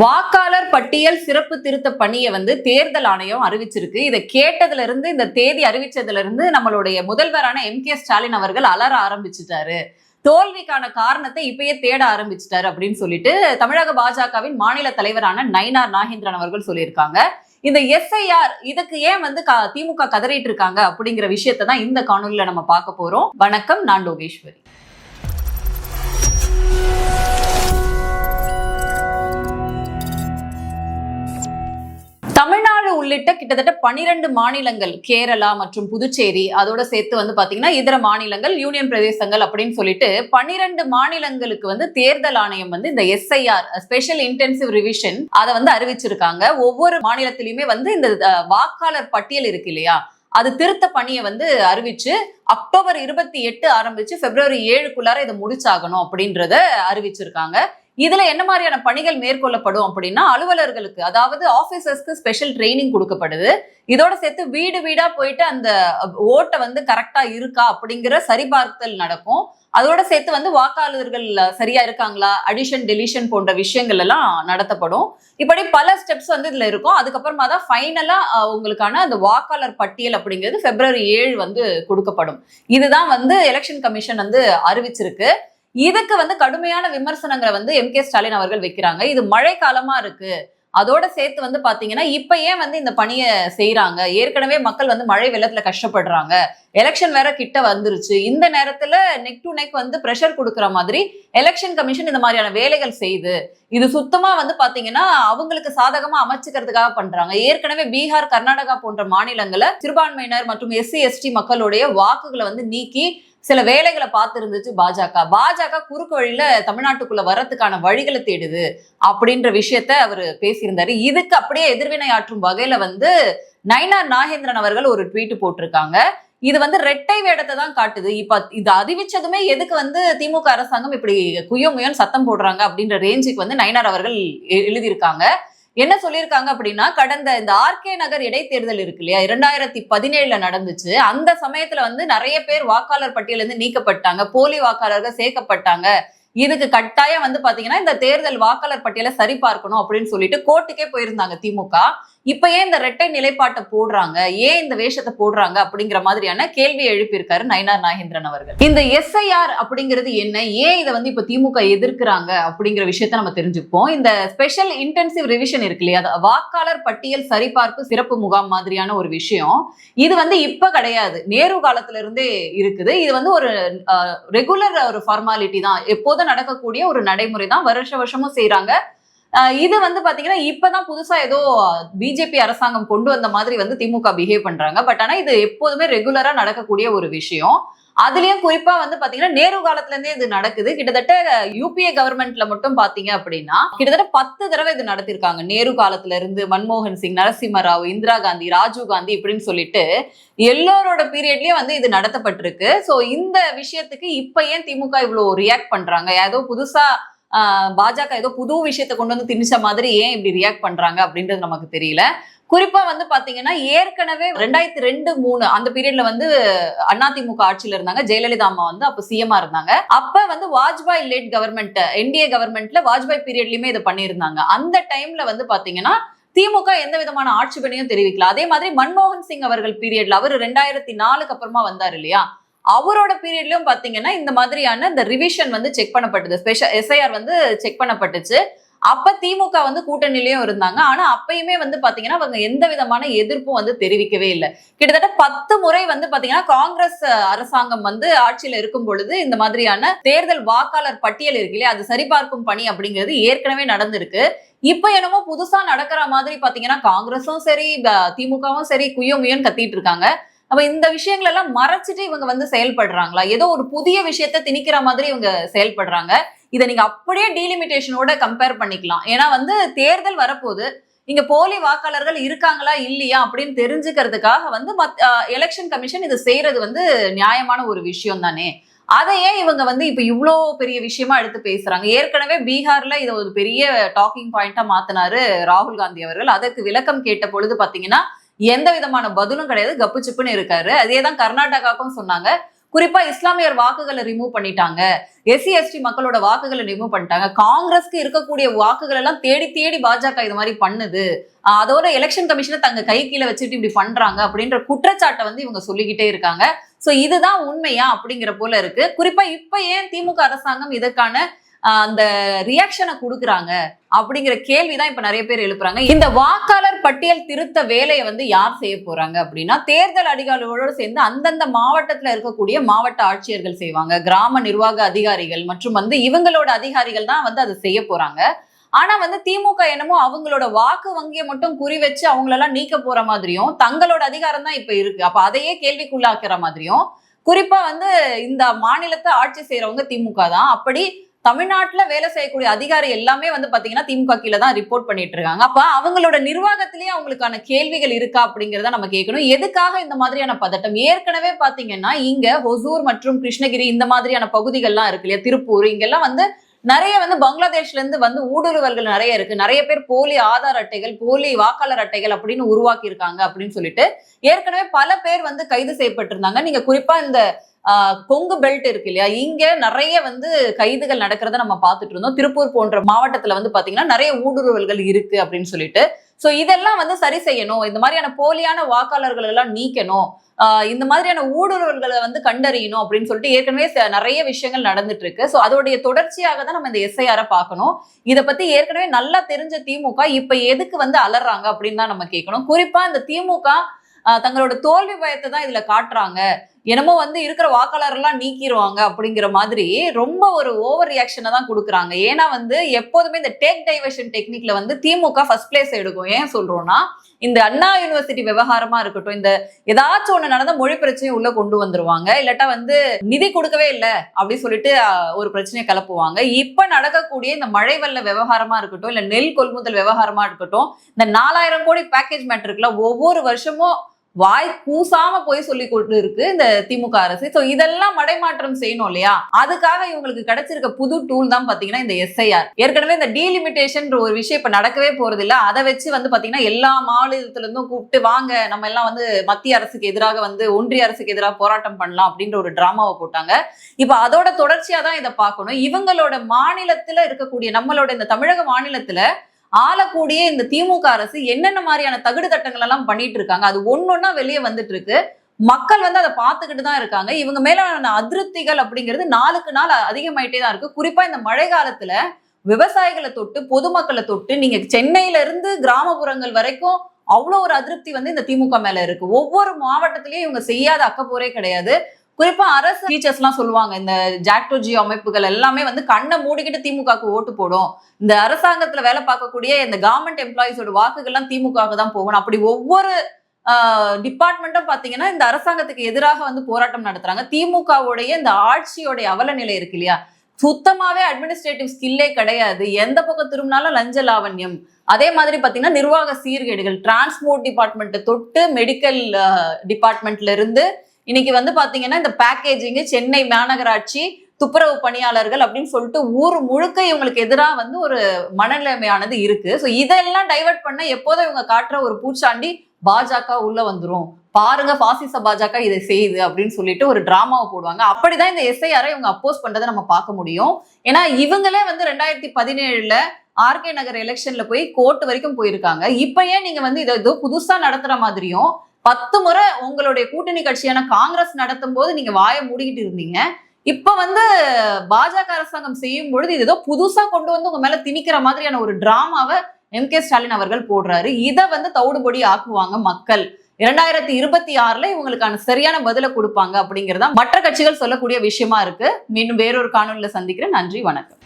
வாக்காளர் பட்டியல் சிறப்பு திருத்த பணியை வந்து தேர்தல் ஆணையம் அறிவிச்சிருக்கு. இதை கேட்டதுல இருந்து இந்த தேதி அறிவிச்சதுல இருந்து நம்மளுடைய முதல்வரான எம். கே. ஸ்டாலின் அவர்கள் அலற ஆரம்பிச்சுட்டாரு. தோல்விக்கான காரணத்தை இப்பயே தேட ஆரம்பிச்சிட்டாரு அப்படின்னு சொல்லிட்டு தமிழக பாஜகவின் மாநில தலைவரான நயினார் நாகேந்திரன் அவர்கள் சொல்லியிருக்காங்க. இந்த எஸ்ஐஆர் இதுக்கு ஏன் வந்து திமுக கதறிட்டு இருக்காங்க அப்படிங்கிற விஷயத்தை தான் இந்த காணொலியில நம்ம பார்க்க போறோம். வணக்கம் நான் லோகேஸ்வரி. உள்ளிட்ட கிட்டத்தட்ட பனிரெண்டு மாநிலங்கள் கேரளா மற்றும் புதுச்சேரி அதோட சேர்த்து வந்து பாத்தீங்கன்னா இதர மாநிலங்கள் யூனியன் பிரதேசங்கள் அப்படின்னு சொல்லிட்டு பனிரெண்டு மாநிலங்களுக்கு வந்து தேர்தல் ஆணையம் வந்து இந்த எஸ்ஐஆர் ஸ்பெஷல் இன்டென்சிவ் ரிவிஷன் அதை வந்து அறிவிச்சிருக்காங்க. ஒவ்வொரு மாநிலத்திலயுமே வந்து இந்த வாக்காளர் பட்டியல் இருக்கு இல்லையா? அது திருத்த பணியை வந்து அறிவிச்சு அக்டோபர் இருபத்தி எட்டு ஆரம்பிச்சு பிப்ரவரி ஏழுக்குள்ளார இதை முடிச்சாகணும் அப்படின்றத அறிவிச்சிருக்காங்க. இதுல என்ன மாதிரியான பணிகள் மேற்கொள்ளப்படும் அப்படின்னா அலுவலர்களுக்கு அதாவது ஆபீசர்ஸ்க்கு ஸ்பெஷல் ட்ரைனிங் கொடுக்கப்படுது. இதோட சேர்த்து வீடு வீடா போயிட்டு அந்த ஓட்டை வந்து கரெக்டா இருக்கா அப்படிங்கிற சரிபார்த்தல் நடக்கும். அதோட சேர்த்து வந்து வாக்காளர்கள் சரியா இருக்காங்களா? அடிஷன் டெலிஷன் போன்ற விஷயங்கள் எல்லாம் நடத்தப்படும். இப்படி பல ஸ்டெப்ஸ் வந்து இதுல இருக்கும். அதுக்கப்புறமா தான் ஃபைனலா உங்களுக்கான அந்த வாக்காளர் பட்டியல் அப்படிங்கிறது பிப்ரவரி ஏழு வந்து கொடுக்கப்படும். இதுதான் வந்து எலெக்ஷன் கமிஷன் வந்து அறிவிச்சிருக்கு. இதுக்கு வந்து கடுமையான விமர்சனங்களை வந்து எம் கே ஸ்டாலின் அவர்கள் வைக்கிறாங்க. இது மழை காலமா இருக்கு. அதோட சேர்த்து வந்து பாத்தீங்கன்னா இப்ப ஏன் வந்து இந்த பணியை செய்யறாங்க ஏற்கனவே மக்கள் வந்து மழை வெள்ளத்துல கஷ்டப்படுறாங்க. எலெக்ஷன் வேற கிட்ட வந்துருச்சு. இந்த நேரத்துல நெக் டு நெக் வந்து ப்ரெஷர் கொடுக்குற மாதிரி எலெக்ஷன் கமிஷன் இந்த மாதிரியான வேலைகள் செய்யுது இது சுத்தமா வந்து பாத்தீங்கன்னா அவங்களுக்கு சாதகமா அமைச்சுக்கிறதுக்காக பண்றாங்க. ஏற்கனவே பீகார் கர்நாடகா போன்ற மாநிலங்களை சிறுபான்மையினர் மற்றும் எஸ்சி எஸ்டி மக்களுடைய வாக்குகளை வந்து நீக்கி சில வேலைகளை பார்த்து இருந்துச்சு பாஜக. பாஜக குறுக்கு வழியில தமிழ்நாட்டுக்குள்ள வரத்துக்கான வழிகளை தேடுது அப்படின்ற விஷயத்த அவர் பேசியிருந்தாரு. இதுக்கு அப்படியே எதிர்வினை ஆற்றும் வகையில வந்து நயனார் நாகேந்திரன் அவர்கள் ஒரு ட்வீட் போட்டிருக்காங்க. இது வந்து ரெட்டை வேடத்தை தான் காட்டுது. இப்ப இது அறிவிச்சதுமே எதுக்கு வந்து திமுக அரசாங்கம் இப்படி குயோ முயன் சத்தம் போடுறாங்க அப்படின்ற ரேஞ்சுக்கு வந்து நயனார் அவர்கள் எழுதியிருக்காங்க. என்ன சொல்லியிருக்காங்க அப்படின்னா கடந்த இந்த ஆர்கே நகர் இடைத்தேர்தல் இருக்கு இல்லையா? இரண்டாயிரத்தி பதினேழுல நடந்துச்சு. அந்த சமயத்துல வந்து நிறைய பேர் வாக்காளர் பட்டியலிருந்து நீக்கப்பட்டாங்க. போலி வாக்காளர்கள் சேர்க்கப்பட்டாங்க. இதுக்கு கட்டாயம் வந்து பாத்தீங்கன்னா இந்த தேர்தல் வாக்காளர் பட்டியலை சரி பார்க்கணும் அப்படின்னு சொல்லிட்டு கோர்ட்டுக்கே போயிருந்தாங்க திமுக. இப்ப ஏன் இந்த ரெட்டை நிலைப்பாட்டை போடுறாங்க? ஏன் இந்த வேஷத்தை போடுறாங்க? அப்படிங்கிற மாதிரியான கேள்வியை எழுப்பியிருக்காரு நயனார் நாகேந்திரன் அவர்கள். இந்த எஸ்ஐஆர் அப்படிங்கிறது என்ன? ஏன் இதை வந்து இப்ப திமுக எதிர்க்கிறாங்க? அப்படிங்கிற விஷயத்த நம்ம தெரிஞ்சுப்போம். இந்த ஸ்பெஷல் இன்டென்சிவ் ரிவிஷன் இருக்கு இல்லையா? வாக்காளர் பட்டியல் சரிபார்ப்பு சிறப்பு முகாம் மாதிரியான ஒரு விஷயம். இது வந்து இப்ப கிடையாது. நேரு காலத்துல இருந்தே இருக்குது. இது வந்து ஒரு ரெகுலர் ஒரு ஃபார்மாலிட்டி தான். எப்போதும் நடக்கக்கூடிய ஒரு நடைமுறை தான். வருஷ வருஷமும் செய்யறாங்க இது வந்து பாத்தீங்கன்னா இப்பதான் புதுசா ஏதோ பிஜேபி அரசாங்கம் கொண்டு வந்த மாதிரி வந்து திமுக பிஹேவ் பண்றாங்க. பட் ஆனா இது எப்போதுமே ரெகுலரா நடக்கக்கூடிய ஒரு விஷயம். அதுலயும் குறிப்பா வந்து பாத்தீங்கன்னா நேரு காலத்துல இருந்தே இது நடக்குது. கிட்டத்தட்ட யூபிஏ கவர்மெண்ட்ல மட்டும் பாத்தீங்க அப்படின்னா கிட்டத்தட்ட பத்து தடவை இது நடத்திருக்காங்க. நேரு காலத்துல இருந்து மன்மோகன் சிங் நரசிம்ம ராவ் இந்திரா காந்தி ராஜீவ் காந்தி இப்படின்னு சொல்லிட்டு எல்லோரோட பீரியட்லயும் வந்து இது நடத்தப்பட்டிருக்கு. சோ இந்த விஷயத்துக்கு இப்ப ஏன் திமுக இவ்வளவு ரியாக்ட் பண்றாங்க? ஏதோ புதுசா பாஜக ஏதோ புது விஷயத்தை கொண்டு வந்து திணிச்ச மாதிரி ஏன் இப்படி ரியாக்ட் பண்றாங்க அப்படின்றது நமக்கு தெரியல. குறிப்பா வந்து பாத்தீங்கன்னா ஏற்கனவே ரெண்டாயிரத்தி ரெண்டு மூணு அந்த பீரியட்ல வந்து அதிமுக ஆட்சியில இருந்தாங்க. ஜெயலலிதா அம்மா வந்து அப்ப சிஎம்மா இருந்தாங்க. அப்ப வந்து வாஜ்பாய் லேட் கவர்மெண்ட் என்டிஏ கவர்மெண்ட்ல வாஜ்பாய் பீரியட்லயுமே இது பண்ணியிருந்தாங்க. அந்த டைம்ல வந்து பாத்தீங்கன்னா திமுக எந்த விதமான ஆட்சி பணியும் தெரிவிக்கல. அதே மாதிரி மன்மோகன் சிங் அவர்கள் பீரியட்ல அவர் ரெண்டாயிரத்தி நாலுக்கு அப்புறமா வந்தார் இல்லையா? அவரோட பீரியட்லயும் பாத்தீங்கன்னா இந்த மாதிரியான இந்த ரிவிஷன் வந்து செக் பண்ணப்பட்டது. ஸ்பெஷல் எஸ்ஐஆர் வந்து செக் பண்ணப்பட்டுச்சு. அப்ப திமுக வந்து கூட்டணியிலயும் இருந்தாங்க. ஆனா அப்பயுமே வந்து பாத்தீங்கன்னா அவங்க எந்த விதமான எதிர்ப்பும் வந்து தெரிவிக்கவே இல்லை. கிட்டத்தட்ட பத்து முறை வந்து பாத்தீங்கன்னா காங்கிரஸ் அரசாங்கம் வந்து ஆட்சியில இருக்கும் பொழுது இந்த மாதிரியான தேர்தல் வாக்காளர் பட்டியல் இருக்கு இல்லையா? அது சரிபார்க்கும் பணி அப்படிங்கிறது ஏற்கனவே நடந்திருக்கு. இப்ப என்னமோ புதுசா நடக்கிற மாதிரி பாத்தீங்கன்னா காங்கிரஸும் சரி திமுகவும் சரி குய்யோ முயன்னு கத்திட்டு இருக்காங்க. அப்ப இந்த விஷயங்கள் எல்லாம் மறைச்சிட்டு இவங்க வந்து செயல்படுறாங்களா? ஏதோ ஒரு புதிய விஷயத்த திணிக்கிற மாதிரி இவங்க செயல்படுறாங்க. இதை நீங்க அப்படியே டீலிமிட்டேஷனோட கம்பேர் பண்ணிக்கலாம். ஏன்னா வந்து தேர்தல் வரப்போகுது இங்க போலி வாக்காளர்கள் இருக்காங்களா இல்லையா அப்படின்னு தெரிஞ்சுக்கிறதுக்காக வந்து எலெக்ஷன் கமிஷன் இது செய்யறது வந்து நியாயமான ஒரு விஷயம் தானே. அதை ஏன் இவங்க வந்து இப்ப இவ்வளோ பெரிய விஷயமா எடுத்து பேசுறாங்க? ஏற்கனவே பீகார்ல இதை ஒரு பெரிய டாக்கிங் பாயிண்டா மாத்தினாரு ராகுல் காந்தி அவர்கள். அதற்கு விளக்கம் கேட்ட பொழுது பாத்தீங்கன்னா எந்த விதமான பதிலும் கிடையாது. கப்பு சிப்புன்னு இருக்காரு. அதே தான் கர்நாடகாவுக்கும் சொன்னாங்க. குறிப்பா இஸ்லாமியர் வாக்குகளை ரிமூவ் பண்ணிட்டாங்க. எஸ்சி எஸ்டி மக்களோட வாக்குகளை ரிமூவ் பண்ணிட்டாங்க. காங்கிரஸ்க்கு இருக்கக்கூடிய வாக்குகள் எல்லாம் தேடி தேடி பாஜக இது மாதிரி பண்ணுது. அதோட எலெக்ஷன் கமிஷனை தங்க கை கீழே வச்சுட்டு இப்படி பண்றாங்க அப்படின்ற குற்றச்சாட்டை வந்து இவங்க சொல்லிக்கிட்டே இருக்காங்க. சோ இதுதான் உண்மையா அப்படிங்கிற போல இருக்கு. குறிப்பா இப்ப ஏன் திமுக அரசாங்கம் இதற்கான அந்த ரியாக்ஷனை கொடுக்குறாங்க அப்படிங்கிற கேள்விதான் இப்ப நிறைய பேர் எழுப்புறாங்க. இந்த வாக்காளர் பட்டியல் திருத்த வேலையை வந்து யார் செய்ய போறாங்க அப்படின்னா தேர்தல் அதிகாரிகளோடு சேர்ந்து அந்தந்த மாவட்டத்துல இருக்கக்கூடிய மாவட்ட ஆட்சியர்கள் செய்வாங்க. கிராம நிர்வாக அதிகாரிகள் மற்றும் வந்து இவங்களோட அதிகாரிகள் தான் வந்து அதை செய்ய போறாங்க. ஆனா வந்து திமுக என்னமோ அவங்களோட வாக்கு வங்கியை மட்டும் குறி வச்சு அவங்களெல்லாம் நீக்க போற மாதிரியும் தங்களோட அதிகாரம் தான் இப்ப இருக்கு. அப்ப அதையே கேள்விக்குள்ளாக்குற மாதிரியும் குறிப்பா வந்து இந்த மாநிலத்தை ஆட்சி செய்யறவங்க திமுக தான். அப்படி தமிழ்நாட்டுல வேலை செய்யக்கூடிய அதிகாரி எல்லாமே வந்து பாத்தீங்கன்னா திமுக கீழே தான் ரிப்போர்ட் பண்ணிட்டு இருக்காங்க. அப்ப அவங்களோட நிர்வாகத்திலேயே அவங்களுக்கான கேள்விகள் இருக்கா அப்படிங்கறத நம்ம கேட்கணும். எதுக்காக இந்த மாதிரியான பதட்டம்? ஏற்கனவே பாத்தீங்கன்னா இங்க ஹொசூர் மற்றும் கிருஷ்ணகிரி இந்த மாதிரியான பகுதிகள்லாம் இருக்கு இல்லையா? திருப்பூர் இங்கெல்லாம் வந்து நிறைய வந்து பங்களாதேஷ்ல இருந்து வந்து ஊடுருவல்கள் நிறைய இருக்கு. நிறைய பேர் போலி ஆதார் அட்டைகள் போலி வாக்காளர் அட்டைகள் அப்படின்னு உருவாக்கி இருக்காங்க அப்படின்னு சொல்லிட்டு ஏற்கனவே பல பேர் வந்து கைது செய்யப்பட்டிருந்தாங்க. நீங்க குறிப்பா இந்த கொங்கு பெல்ட் இருக்கு இல்லையா? இங்க நிறைய வந்து கைதுகள் நடக்கிறத நம்ம பார்த்துட்டு இருந்தோம். திருப்பூர் போன்ற மாவட்டத்துல வந்து பாத்தீங்கன்னா நிறைய ஊடுருவல்கள் இருக்கு அப்படின்னு சொல்லிட்டு. ஸோ இதெல்லாம் வந்து சரி செய்யணும். இந்த மாதிரியான போலியான வாக்காளர்கள் எல்லாம் நீக்கணும். இந்த மாதிரியான ஊடுருவல்களை வந்து கண்டறியணும் அப்படின்னு சொல்லிட்டு ஏற்கனவே நிறைய விஷயங்கள் நடந்துட்டு இருக்கு. ஸோ அதோடைய தொடர்ச்சியாக தான் நம்ம இந்த எஸ்ஐஆரை பார்க்கணும். இதை பத்தி ஏற்கனவே நல்லா தெரிஞ்ச திமுக இப்ப எதுக்கு வந்து அலறாங்க அப்படின்னு தான் நம்ம கேட்கணும். குறிப்பா இந்த திமுக தங்களோட தோல்வி பயத்தை தான் இதுல காட்டுறாங்க. என்னமோ வந்து இருக்கிற வாக்காளர் எல்லாம் நீக்கிடுவாங்க அப்படிங்கிற மாதிரி ரொம்ப ஒரு ஓவர் ரியாக்ஷனை தான் கொடுக்குறாங்க. ஏன்னா வந்து எப்போதுமே இந்த டேக் டைவர்ஷன் டெக்னிக்ல வந்து திமுக ஃபர்ஸ்ட் பிளேஸ் எடுக்கும். ஏன் சொல்றோம்னா இந்த அண்ணா யூனிவர்சிட்டி விவகாரமா இருக்கட்டும் இந்த ஏதாச்சும் ஒண்ணு நடந்த மொழி பிரச்சனையை உள்ள கொண்டு வந்துருவாங்க. இல்லாட்டா வந்து நிதி கொடுக்கவே இல்லை அப்படின்னு சொல்லிட்டு ஒரு பிரச்சனையை கிளப்புவாங்க இப்ப நடக்கக்கூடிய இந்த மழை வெள்ள விவகாரமா இருக்கட்டும் இல்ல நெல் கொள்முதல் விவகாரமா இருக்கட்டும் இந்த நாலாயிரம் கோடி பேக்கேஜ் மேட்ருக்குல ஒவ்வொரு வருஷமும் வாய் கூசாம போய் சொல்லி கொண்டு இருக்கு இந்த திமுக அரசு. ஸோ இதெல்லாம் மடைமாற்றம் செய்யணும் இல்லையா? அதுக்காக இவங்களுக்கு கிடைச்சிருக்க புது டூல் தான் பாத்தீங்கன்னா இந்த எஸ்ஐஆர் ஏற்கனவே இந்த டீலிமிட்டேஷன் ஒரு விஷயம் இப்ப நடக்கவே போறது இல்ல. அதை வச்சு வந்து பாத்தீங்கன்னா எல்லா மாநிலத்துல இருந்தும் கூப்பிட்டு வாங்க நம்ம எல்லாம் வந்து மத்திய அரசுக்கு எதிராக வந்து ஒன்றிய அரசுக்கு எதிராக போராட்டம் பண்ணலாம் அப்படின்ற ஒரு டிராமாவை போட்டாங்க. இப்ப அதோட தொடர்ச்சியா தான் இதை பார்க்கணும். இவங்களோட மாநிலத்துல இருக்கக்கூடிய நம்மளோட இந்த தமிழக மாநிலத்துல ஆளக்கூடிய இந்த திமுக அரசு என்னென்ன மாதிரியான தகுடு தட்டங்கள் எல்லாம் பண்ணிட்டு இருக்காங்க? அது ஒன்னொன்னா வெளியே வந்துட்டு இருக்கு. மக்கள் வந்து அதை பார்த்துக்கிட்டு தான் இருக்காங்க. இவங்க மேலான அதிருப்திகள் அப்படிங்கிறது நாளுக்கு நாள் அதிகமாயிட்டே தான் இருக்கு. குறிப்பா இந்த மழை காலத்துல விவசாயிகளை தொட்டு பொதுமக்களை தொட்டு நீங்க சென்னையில இருந்து கிராமப்புறங்கள் வரைக்கும் அவ்வளோ ஒரு அதிருப்தி வந்து இந்த திமுக மேல இருக்கு. ஒவ்வொரு மாவட்டத்திலயும் இவங்க செய்யாத அக்கப்போரே கிடையாது. குறிப்பா அரசு டீச்சர்ஸ் எல்லாம் சொல்லுவாங்க இந்த ஜாக்டோஜி அமைப்புகள் எல்லாமே வந்து கண்ணை மூடிக்கிட்டு திமுகவுக்கு ஓட்டு போடும். இந்த அரசாங்கத்துல வேலை பார்க்கக்கூடிய இந்த கவர்மெண்ட் எம்ப்ளாயிஸோட வாக்குகள்லாம் திமுகவுக்கு தான் போகணும். அப்படி ஒவ்வொரு டிபார்ட்மெண்ட்டும் பாத்தீங்கன்னா இந்த அரசாங்கத்துக்கு எதிராக வந்து போராட்டம் நடத்துறாங்க. திமுகவுடைய இந்த ஆட்சியோடைய அவல நிலை இருக்கு இல்லையா? சுத்தமாவே அட்மினிஸ்ட்ரேட்டிவ் ஸ்கில்லே கிடையாது. எந்த பக்கம் திரும்பினாலும் லஞ்ச லாவண்யம். அதே மாதிரி பாத்தீங்கன்னா நிர்வாக சீர்கேடுகள். டிரான்ஸ்போர்ட் டிபார்ட்மெண்ட்டை தொட்டு மெடிக்கல் டிபார்ட்மெண்ட்ல இருந்து இன்னைக்கு வந்து பாத்தீங்கன்னா இந்த பேக்கேஜிங் சென்னை மாநகராட்சி துப்புரவு பணியாளர்கள் அப்படின்னு சொல்லிட்டு ஊர் முழுக்க இவங்களுக்கு எதிராக வந்து ஒரு மனநிலைமையானது இருக்கு. ஸோ இதெல்லாம் டைவர்ட் பண்ண எப்போதும் இவங்க காட்டுற ஒரு பூச்சாண்டி பாஜக உள்ள வந்துரும். பாருங்க பாசிச பாஜக இதை செய்யுது அப்படின்னு சொல்லிட்டு ஒரு டிராமாவை போடுவாங்க. அப்படிதான் இந்த எஸ்ஐஆரை இவங்க அப்போஸ் பண்றதை நம்ம பார்க்க முடியும். ஏன்னா இவங்களே வந்து ரெண்டாயிரத்தி பதினேழுல ஆர்கே நகர் எலெக்ஷன்ல போய் கோர்ட் வரைக்கும் போயிருக்காங்க. இப்ப ஏன் நீங்க வந்து இதை ஏதோ புதுசா நடத்துற மாதிரியும் பத்து முறை உங்களுடைய கூட்டணி கட்சியான காங்கிரஸ் நடத்தும் போது நீங்க வாயை மூடிக்கிட்டு இருந்தீங்க. இப்ப வந்து பாஜக அரசாங்கம் செய்யும் பொழுது இது ஏதோ புதுசா கொண்டு வந்து உங்க மேல திணிக்கிற மாதிரியான ஒரு டிராமாவை எம் கே ஸ்டாலின் அவர்கள் போடுறாரு. இதை வந்து தவிடுபொடி ஆக்குவாங்க மக்கள். இரண்டாயிரத்தி இருபத்தி ஆறுல இவங்களுக்கான சரியான பதிலை கொடுப்பாங்க அப்படிங்கறதா மற்ற கட்சிகள் சொல்லக்கூடிய விஷயமா இருக்கு. மீண்டும் வேறொரு காணொலியில சந்திக்கிறேன். நன்றி வணக்கம்.